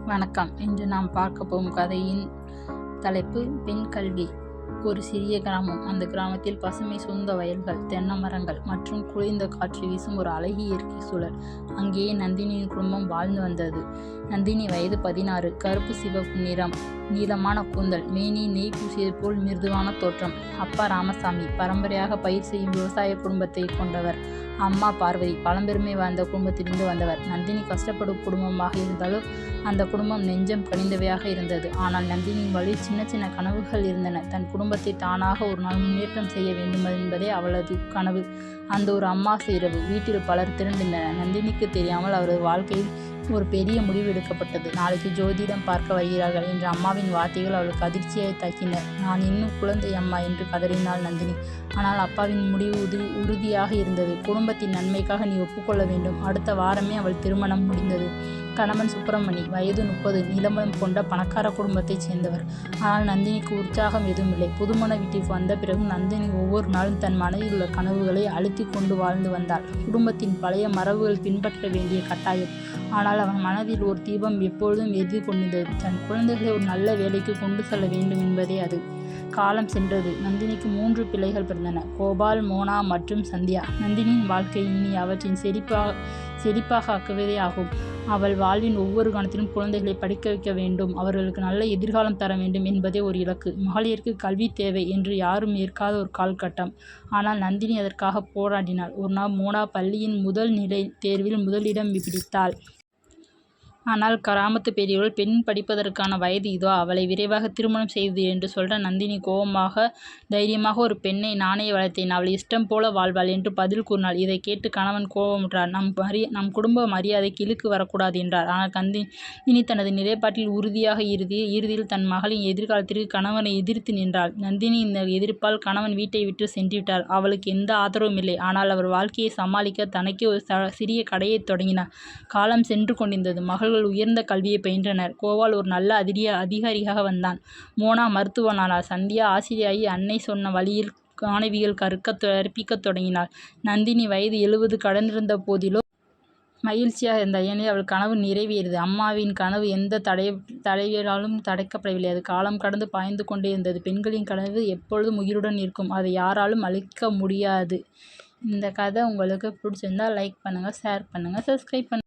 வணக்கம். இன்று நாம் பார்க்க போகும் கதையின் தலைப்பு பெண் கல்வி. ஒரு சிறிய கிராமம். அந்த கிராமத்தில் பசுமை சூழ்ந்த வயல்கள் தென்னை மரங்கள் மற்றும் குளிர்ந்த காற்று வீசும் ஒரு அழகிய இயற்கை சூழல். அங்கேயே நந்தினியின் குடும்பம் வாழ்ந்து வந்தது. நந்தினி வயது பதினாறு. கருப்பு சிவப்பு நிறம் நீளமான கூந்தல் மேனி நெய் பூசியது போல் மிருதுவான தோற்றம். அப்பா ராமசாமி பரம்பரையாக பயிர் செய்யும் விவசாய குடும்பத்தை கொண்டவர். அம்மா பார்வதி பழம்பெருமை வாழ்ந்த குடும்பத்திலிருந்து வந்தவர். நந்தினி கஷ்டப்படும் குடும்பமாக இருந்தாலும் அந்த குடும்பம் நெஞ்சம் கனிந்தவையாக இருந்தது. ஆனால் நந்தினியின் வழி சின்ன சின்ன கனவுகள் இருந்தன. தன் குடும்பத்தை தானாக ஒரு நாள் முன்னேற்றம் செய்ய வேண்டும் என்பதே அவளது கனவு. அந்த ஒரு அம்மாசு இரவு. வீட்டில் பலர் திரண்டிருந்தனர் நந்தினிக்கு தெரியாமல் அவரது வாழ்க்கையில் ஒரு பெரிய முடிவு எடுக்கப்பட்டது. நாளைக்கு ஜோதிடம் பார்க்க வருகிறார்கள் என்ற அம்மாவின் வார்த்தைகள் அவளுக்கு அதிர்ச்சியை தாக்கின. நான் இன்னும் குழந்தை அம்மா என்று கதறினாள் நந்தினி. ஆனால் அப்பாவின் முடிவு உறுதி உறுதியாக இருந்தது. குடும்பத்தின் நன்மைக்காக நீ ஒப்புக்கொள்ள வேண்டும். அடுத்த வாரமே அவள் திருமணம் முடிந்தது. கணவன் சுப்பிரமணி வயது முப்பது. நிலம்பரம் கொண்ட பணக்கார குடும்பத்தைச் சேர்ந்தவர். ஆனால் நந்தினிக்கு உற்சாகம் எதுவும் இல்லை புதுமண வீட்டிற்கு வந்த பிறகு நந்தினி ஒவ்வொரு நாளும் தன் மனதில் உள்ள கனவுகளை அழுத்தி கொண்டு வாழ்ந்து வந்தாள். குடும்பத்தின் பழைய மரபுகள் பின்பற்ற வேண்டிய கட்டாயம். ஆனால் அவன் மனதில் ஒரு தீபம் எப்பொழுதும் எரிந்து கொண்டிருந்தது. தன் குழந்தைகளை ஒரு நல்ல வேலைக்கு கொண்டு செல்ல வேண்டும் என்பதே அது. காலம் சென்றது. நந்தினிக்கு மூன்று பிள்ளைகள் பிறந்தன. கோபால் மோனா மற்றும் சந்தியா. நந்தினியின் வாழ்க்கை இனி அவற்றின் செழிப்பாக செழிப்பாக ஆக்குவதே ஆகும். அவள் வாழ்வின் ஒவ்வொரு கணத்திலும் குழந்தைகளை படிக்க வைக்க வேண்டும். அவர்களுக்கு நல்ல எதிர்காலம் தர வேண்டும் என்பதே ஒரு இலக்கு. மகளிருக்கு கல்வி தேவை என்று யாரும் ஏற்காத ஒரு கால்கட்டம். ஆனால் நந்தினி அதற்காக போராடினாள். ஒரு நாள் மோனா பள்ளியின் முதல் நிலை தேர்வில் முதலிடம் பிடித்தாள். ஆனால் கிராமத்து பெரியவர்கள் பெண் படிப்பதற்கான வயது இதோ அவளை விரைவாக திருமணம் செய்து என்று சொல்ற நந்தினி கோபமாக தைரியமாக ஒரு பெண்ணை நானே வளர்த்தேன் அவள் இஷ்டம் போல வாழ்வாள் என்று பதில் கூறினாள். இதை கேட்டு கணவன் கோபமுற்றார். நம் மரிய நம் குடும்ப மரியாதைக்கு இழுக்கு வரக்கூடாது என்றார். ஆனால் கந்தினி தனது நிலைப்பாட்டில் உறுதியாக இறுதி இறுதியில் தன் மகளின் எதிர்காலத்திற்கு கணவனை எதிர்த்து நின்றாள். நந்தினி இந்த எதிர்ப்பால் கணவன் வீட்டை விட்டு சென்றுவிட்டார். அவளுக்கு எந்த ஆதரவும் இல்லை. ஆனால் அவர் வாழ்க்கையை சமாளிக்க தனக்கே ஒரு சிறிய கடையை தொடங்கினார். காலம் சென்று கொண்டிருந்தது. மகள் அவர்கள் உயர்ந்த கல்வியை பயின்றனர். கோபால் ஒரு நல்ல அதிகாரியாக வந்தான். மோனா மருத்துவனானாள். சந்தியா ஆசிரியாகி அன்னை சொன்ன வழியில் மாணவிகள் கற்பிக்கத் தொடங்கினாள். நந்தினி வயது எழுபது கடந்திருந்த போதிலும் மகிழ்ச்சியாக இருந்த ஏனெனில் அவள் கனவு நிறைவேறியது. அம்மாவின் கனவு எந்த தடைகளாலும் தடைக்கப்படவில்லை. அது காலம் கடந்து பாய்ந்து கொண்டே இருந்தது. பெண்களின் கனவு எப்பொழுதும் உயிருடன் இருக்கும். அதை யாராலும் அழிக்க முடியாது. இந்த கதை உங்களுக்கு பிடிச்சிருந்தால் லைக் பண்ணுங்க ஷேர் பண்ணுங்க சப்ஸ்கிரைப் பண்ணுங்கள்